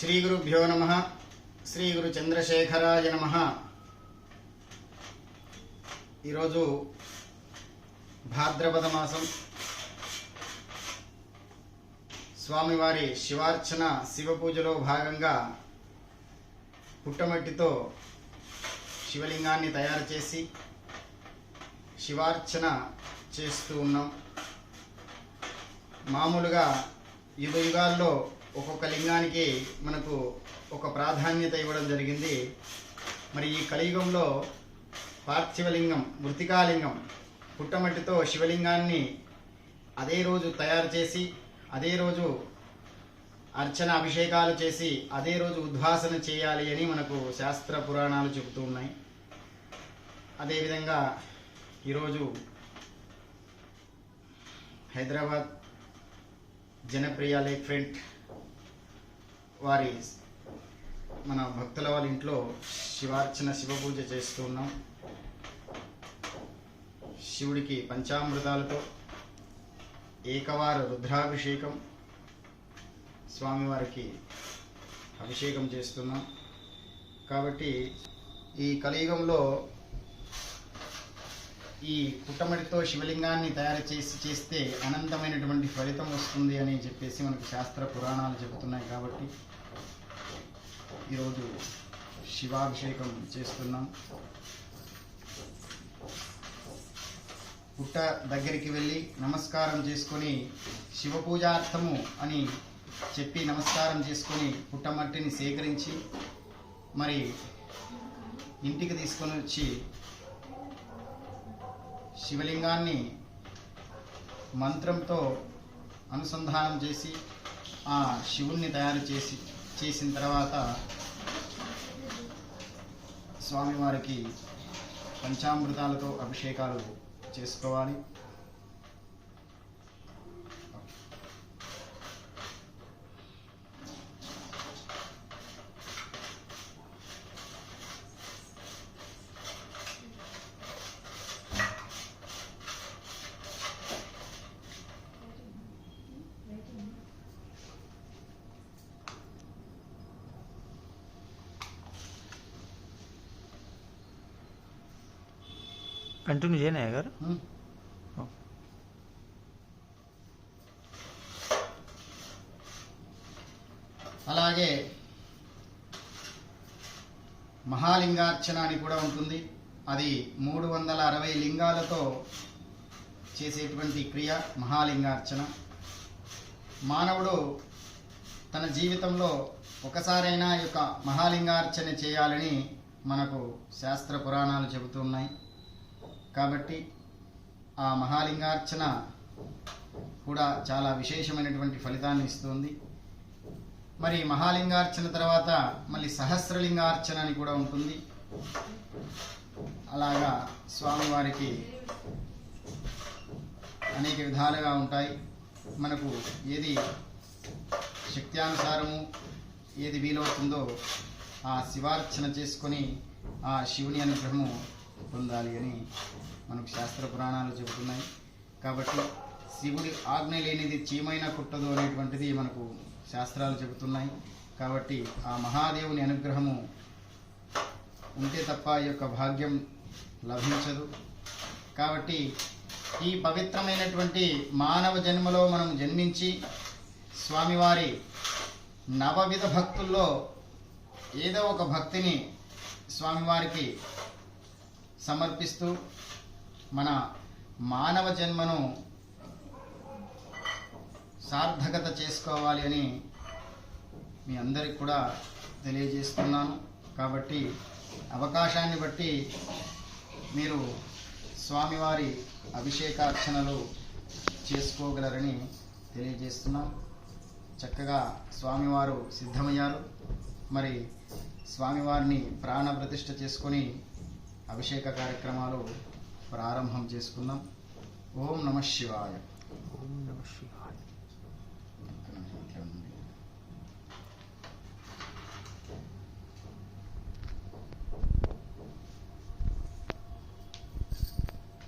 శ్రీ గురుభ్యో నమ. శ్రీ గురు చంద్రశేఖరాయ నమ. ఈరోజు భాద్రపద మాసం. స్వామివారి శివార్చన శివ పూజలో భాగంగా పుట్టమట్టితో శివలింగాన్ని తయారు చేసి శివార్చన చేస్తూ ఉన్నాం. మామూలుగా యుగ యుగాల్లో ఒక్కొక్క లింగానికి మనకు ఒక ప్రాధాన్యత ఇవ్వడం జరిగింది. మరి ఈ కలియుగంలో పార్థివలింగం మృతికాలింగం పుట్టమట్టితో శివలింగాన్ని అదే రోజు తయారు చేసి అదే రోజు అర్చన అభిషేకాలు చేసి అదే రోజు ఉద్వాసన చేయాలి అని మనకు శాస్త్ర పురాణాలు చెబుతూ ఉన్నాయి. అదేవిధంగా ఈరోజు హైదరాబాద్ జనప్రియ లేక్ ఫ్రంట్ వారి మన భక్తుల వాళ్ళ ఇంట్లో శివార్చన శివ పూజ చేస్తూ ఉన్నాం. శివుడికి పంచామృతాలతో ఏకవార రుద్రాభిషేకం స్వామివారికి అభిషేకం చేస్తున్నాం. కాబట్టి ఈ కలియుగంలో ఈ పుట్టమడితో శివలింగాన్ని తయారు చేసి చేస్తే అనంతమైనటువంటి ఫలితం వస్తుంది అని చెప్పేసి మనకు శాస్త్ర పురాణాలు చెబుతున్నాయి కాబట్టి ఈరోజు శివాభిషేకం చేస్తున్నాం. పుట్ట దగ్గరికి వెళ్ళి నమస్కారం చేసుకొని శివ పూజార్థము అని చెప్పి నమస్కారం చేసుకొని పుట్టమట్టిని సేకరించి మరి ఇంటికి తీసుకొని వచ్చి శివలింగాన్ని మంత్రంతో అనుసంధానం చేసి ఆ శివుణ్ణి తయారు చేసి చేసిన తర్వాత స్వామివారికి పంచామృతాలతో అభిషేకాలు చేసుకోవాలి. కంటిన్యూ చేయనా గారు. అలాగే మహాలింగార్చన అని కూడా ఉంటుంది. అది మూడు వందల అరవై లింగాలతో చేసేటువంటి క్రియ మహాలింగార్చన. మానవుడు తన జీవితంలో ఒకసారైనా ఈ యొక్క మహాలింగార్చన చేయాలని మనకు శాస్త్ర పురాణాలు చెబుతున్నాయి కాబట్టి ఆ మహాలింగార్చన కూడా చాలా విశేషమైనటువంటి ఫలితాన్ని ఇస్తుంది. మరి మహాలింగార్చన తర్వాత మళ్ళీ సహస్రలింగార్చన అని కూడా ఉంటుంది. అలాగా స్వామివారికి అనేక విధాలుగా ఉంటాయి. మనకు ఏది శక్త్యానుసారము ఏది వీలవుతుందో ఆ శివార్చన చేసుకొని ఆ శివుని అనుగ్రహము పొందాలి అని మనకు శాస్త్ర పురాణాలు చెబుతున్నాయి. కాబట్టి శివుడి ఆజ్ఞ లేనిది చీమైనా కుట్టదు అనేటువంటిది మనకు శాస్త్రాలు చెబుతున్నాయి. కాబట్టి ఆ మహాదేవుని అనుగ్రహము ఉంటే తప్ప ఈ యొక్క భాగ్యం లభించదు. కాబట్టి ఈ పవిత్రమైనటువంటి మానవ జన్మలో మనం జన్మించి స్వామివారి నవవిధ భక్తుల్లో ఏదో ఒక భక్తిని స్వామివారికి సమర్పిస్తూ మన మానవ జన్మను సార్థకత చేసుకోవాలి అని మీ అందరికి కూడా తెలియజేస్తున్నాను. కాబట్టి అవకాశాన్ని బట్టి మీరు స్వామివారి అభిషేకార్చనలు చేసుకోగలరని తెలియజేస్తున్నాం. చక్కగా స్వామివారు సిద్ధమయ్యారు. మరి స్వామివారిని ప్రాణ ప్రతిష్ఠ చేసుకొని అభిషేక కార్యక్రమాలు ప్రారంభం చేసుకుందాం. ఓం నమ శివాయ. ఓం నమ శివాయ.